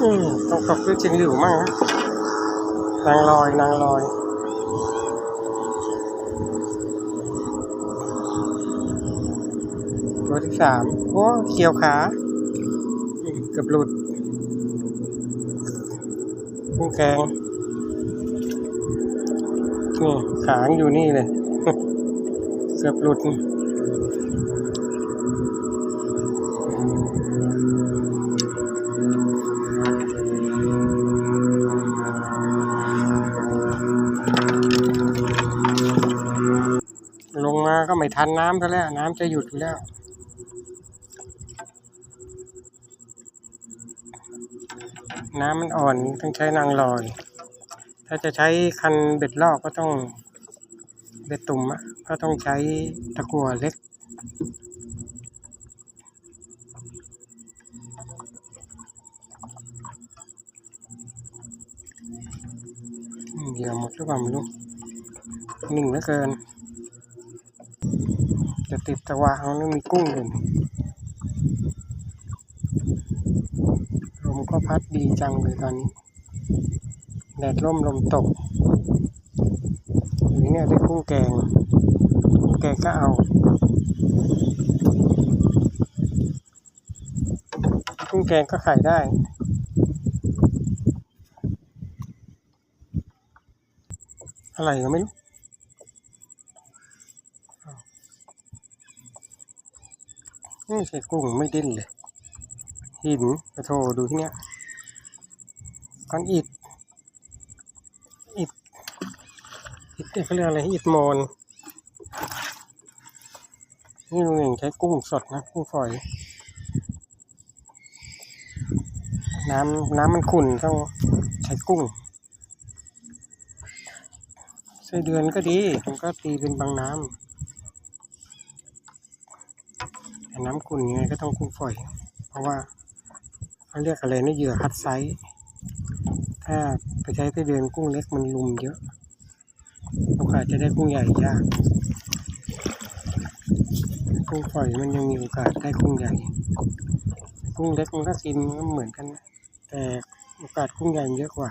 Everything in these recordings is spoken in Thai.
อืมต้องตกด้วยจริงอยู่มั่งนะนางลอยนางลอยตัวที่สามโอ้เขียวขาเกือบหลุดกุ้งแกงนี่ขางอยู่นี่เลย เกือบหลุด ทันน้ำซะแล้ว น้ำจะหยุดอยู่แล้ว น้ำมันอ่อนต้องใช้นางลอย ถ้าจะใช้คันเบ็ดลอกก็ต้องเบ็ดตุ่มอะก็ต้องใช้ตะกั่วเล็กเหยื่อหมดหรือเปล่าไม่รู้นิ่งเหลือเกิน จะติดตะวางนี่มีกุ้งอยู่ลมก็พัดดีจังเลยตอนนี้ แดดร่มลมตกหรือเนี่ยได้กุ้งแกงกุ้งแกงก็เอากุ้งแกงก็ขายได้อะไรก็ไม่รู้ ไม่ใช่กุ้งไม่ดิ้นเลยหินกระโถดูที่เนี้ยก้อนอิฐอิฐอิฐเขาเรียกอะไรอิฐโมนนี่ลุงเองใช้กุ้งสดนะกุ้งฝอย น้ำน้ำมันขุ่นต้องใช้กุ้งไส้เดือนก็ดีผมก็ตีเป็นบางน้ำ แต่ น้ำขุ่นยังไงก็ต้องกุ้งฝอย เพราะว่าเขาเรียกอะไรนะเหยื่อคัดไซส์ถ้าไปใช้ไส้เดือนกุ้งเล็กมันลุมเยอะโอกาสจะได้กุ้งใหญ่ยากกุ้งฝอยมันยังมีโอกาสได้กุ้งใหญ่กุ้งเล็กมันก็กินก็เหมือนกัน แต่โอกาสกุ้งใหญ่เยอะกว่า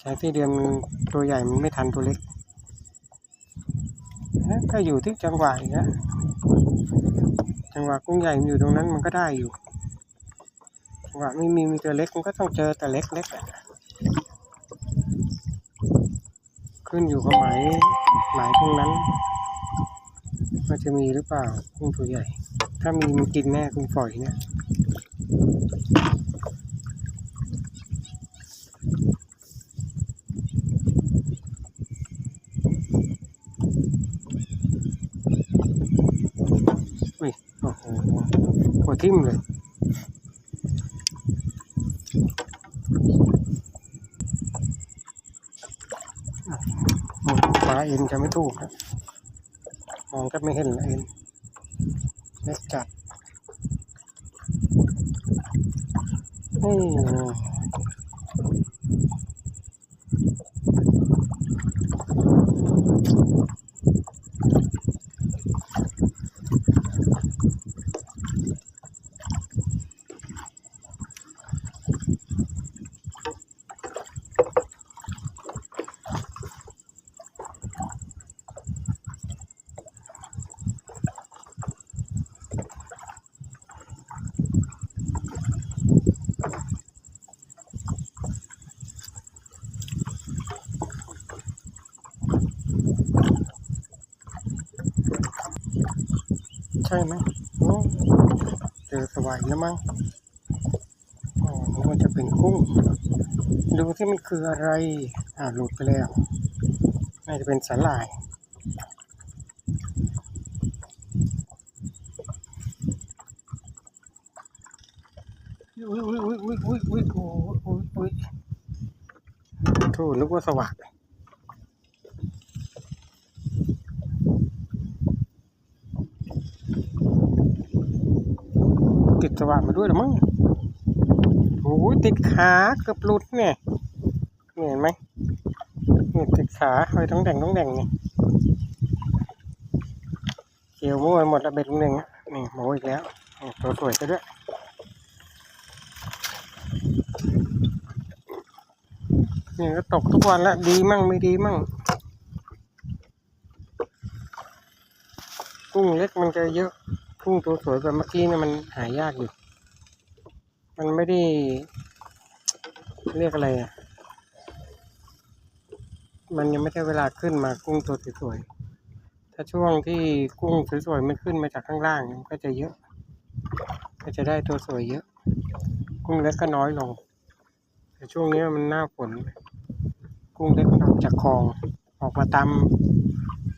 ใช้ไส้เดือนตัวใหญ่มันไม่ทันตัวเล็ก ก็อยู่ที่จังหวะอีกนะจังหวะกุ้งใหญ่อยู่ตรงนั้นมันก็ได้อยู่จังหวะไม่มีมีตัวเล็กมันก็ต้องเจอแต่เล็กเล็กอะขึ้นอยู่กับหมายหมายตรงนั้นว่าจะมีหรือเปล่ากุ้งตัวใหญ่ ถ้ามีมันกินแน่กุ้งฝอยเนี่ย อุ้ยโอ้โหหัว ทิ่มเลย หมดฟ้าเอ็นจะไม่ถูกนะมองก็ไม่เห็นเลยเอ็นเล็กจัดนี่ใช่ไหมเจอสวายแล้วมั้งโอ้มันจะเป็นกุ้ง ดูที่มันคืออะไร อ่าหลุดไปแล้ว น่าจะเป็นสาหร่ายอุ้ยอุ้ยอุ้ยอุ้ยอุ้ยอุ้ยโอ้ยอุ้ยอุ้ยโธ่นึกว่าสว่าง สว่างมาด้วยหรือมั้งโอ้ยติดขาเกือบหลุดเนี่ยเห็นไหมนี่ติดขาเฮ้ยต้องแดงต้องแดงนี่เกี่ยวมั่วหมดแล้วเบ็ดหนึ่งอะนี่โมอีกแล้วตัวสวยซะด้วยนี่ก็ตกทุกวันละดีมั่งไม่ดีมั่งกุ้งเล็กมันจะเยอะ กุ้งตัวสวยแบบเมื่อกี้เนี่ยมันหายากอยู่มันไม่ได้ เรียกอะไรอะ มันยังไม่ได้เวลาขึ้นมากุ้งตัวสวยๆถ้าช่วงที่กุ้งสวยๆมันขึ้นมาจากข้างล่างมันก็จะเยอะ ก็จะได้ตัวสวยเยอะ กุ้งเล็กก็น้อยลง แต่ช่วงนี้มันหน้าฝนกุ้งเล็กมันออกจากคลองออกมาตาม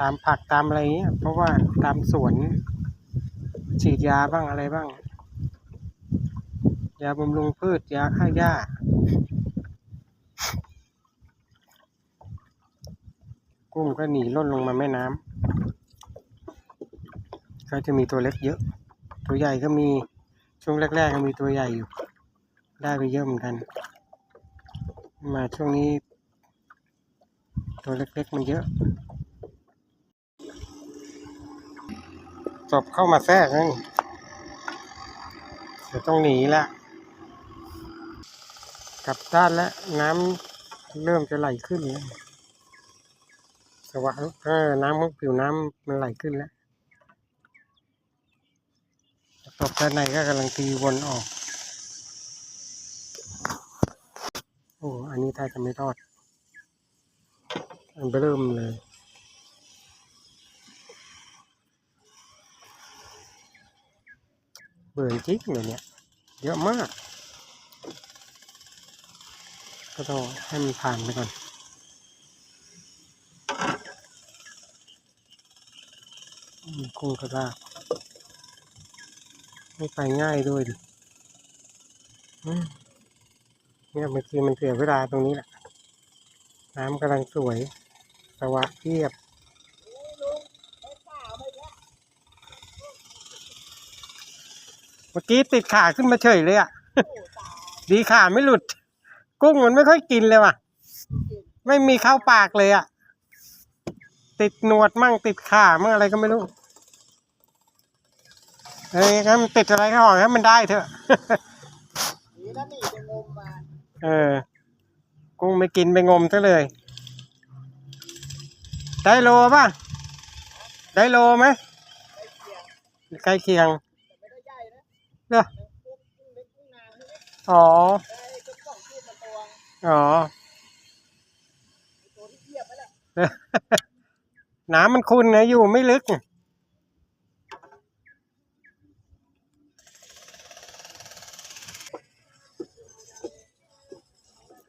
ตามผักตามอะไรเงี้ยเพราะว่าตามสวน ฉีดยาบ้างอะไรบ้าง ยาบำรุงพืชยาฆ่าหญ้ากุ้งก็หนีล่นลงมาแม่น้ำก็จะมีตัวเล็กเยอะ ตัวใหญ่ก็มีช่วงแรก ๆ ก็มีตัวใหญ่อยู่ ได้ไปเยอะเหมือนกัน มาช่วงนี้ ตัวเล็กๆมันเยอะ จบเข้ามาแทรกนั่นเดี๋ยวต้องหนีละกลับด้านแล้วน้ำเริ่มจะไหลขึ้นแล้วสวะเออน้ำของผิวน้ำมันไหลขึ้นแล้วตบด้านในก็กำลังตีวนออก โอ้อันนี้ถ้าจะไม่รอด อันเริ่มเลย เบื่อจริงเลยเนี่ย เยอะมาก ก็ต้องให้มันผ่านไปก่อนมีกุ้งกระดาษไม่ไปง่ายด้วยดิเนี่ยเมื่อกี้มันเสียเวลาตรงนี้แหละ น้ำกำลังสวย สวะเทียบ มื่อกี้ติดขาขึ้นมาเฉยเลยอะ ดีขาไม่หลุด กุ้งมันไม่ค่อยกินเลยว่ะ ไม่มีเข้าปากเลยอะ ติดหนวดมั่งติดขามั่งอะไรก็ไม่รู้เฮ้ยงั้นมันติดอะไรก็ขอให้มันได้เถอะนี่นะนี่จะงมมาเออ กุ้งไม่กินไปงมซะเลย ได้โลป่ะ ได้โลไหมใกล้เคียง เนอะกุ้งกุ้งเล็กกุ้งนางใช่ไหมอ๋อได้ก็สองขีดมาตัวอ๋อตัวที่เทียไปแหละน้ำมันขุ่นนะอยู่ไม่ลึก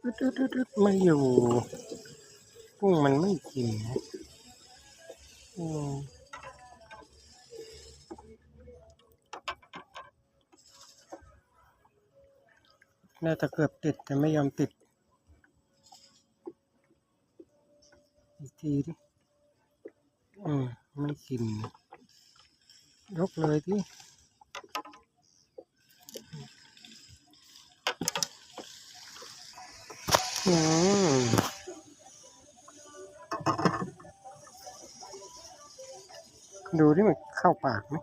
อึดดดดไม่อยู่กุ้งมันไม่กินนะอืม น่าจะเกือบติดแต่ไม่ยอมติด อีกทีดิอืมไม่กิน ยกเลยที่อืมดูที่มันเข้าปากไหม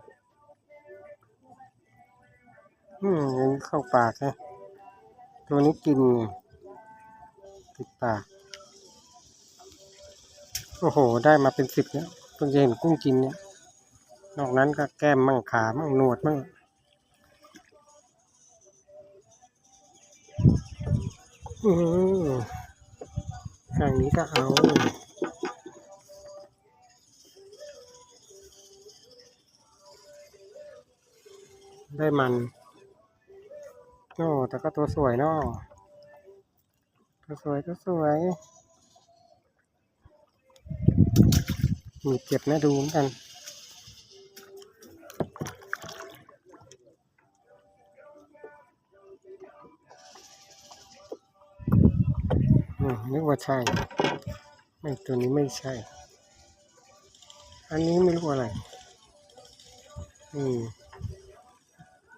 อืมยังเข้าปากนะ ตัวนี้กินติดปาก โอ้โห ได้มาเป็นสิบเนี่ยเพิ่งจะเห็นกุ้งกินเนี่ย นอกนั้นก็แก้มมั่งขามั่งหนวดมั่งอือทางนี้ก็เอาได้มัน โอ้แต่ก็ตัวสวยเนาะตัวสวยตัวสวยมีเก็บนะดูเหมือนกันอืมนึกว่าใช่ ไม่ตัวนี้ไม่ใช่ อันนี้ไม่รู้อะไร อืม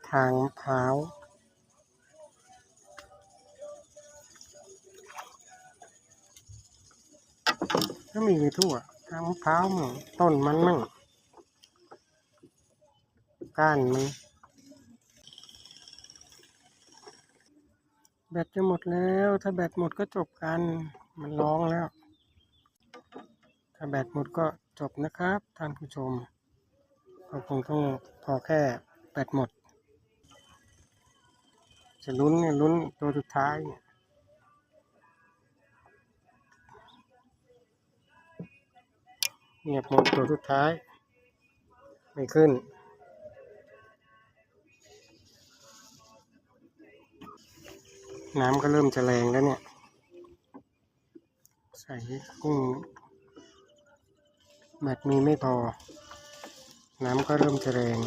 ทางมะพร้า ก็มีอยู่ทั่วทั้งเท้ามั่งต้นมันมั่งก้านมันแบตจะหมดแล้ว ถ้าแบตหมดก็จบกัน มันร้องแล้ว ถ้าแบตหมดก็จบนะครับ ท่านผู้ชมก็คงต้องพอแค่แบตหมด จะลุ้นเนี่ยลุ้นตัวสุดท้ายเนี่ย เงียบหมดตัวสุดท้าย ไม่ขึ้น น้ำก็เริ่มจะแรงแล้วเนี่ย ใส่กุ้งแบตมีไม่พอ น้ำก็เริ่มจะแรง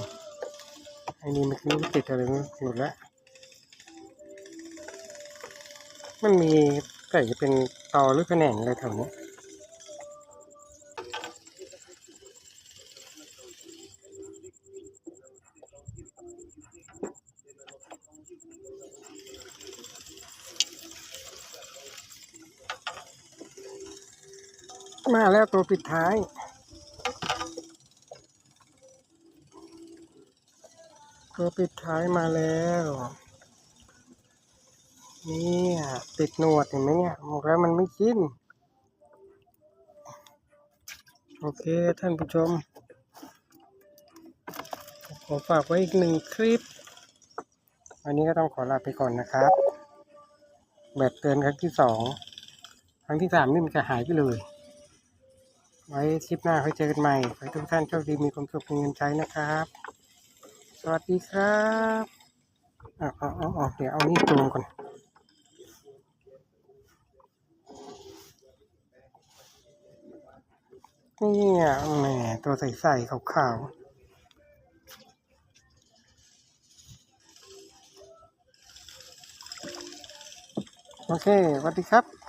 ไอ้นี่มันไม่รู้ติดอะไรไม่รู้หลุดแล้วมันมีไก่เป็นตอหรือแขนงอะไรแถวนี้ มาแล้วตัวปิดท้าย ตัวปิดท้ายมาแล้วเนี่ยติดหนวดเห็นไหมเนี่ยบอกแล้วมันไม่กิน โอเคท่านผู้ชม ขอฝากไว้อีกหนึ่งคลิป วันนี้ก็ต้องขอลาไปก่อนนะครับ แบบเตือนครั้งที่สอง ครั้งที่สามนี่มันจะหายไปเลย ไว้คลิปหน้าค่อยเจอกันใหม่ขอให้ทุกท่านโชคดีมีความสุขมีเงินใช้นะครับ สวัสดีครับอ๋อาเอาเอาเดี๋ยวเอานี่จูงก่อนเนี่ยแหมตัวใสๆขาวๆโอเคสวัสดีครับ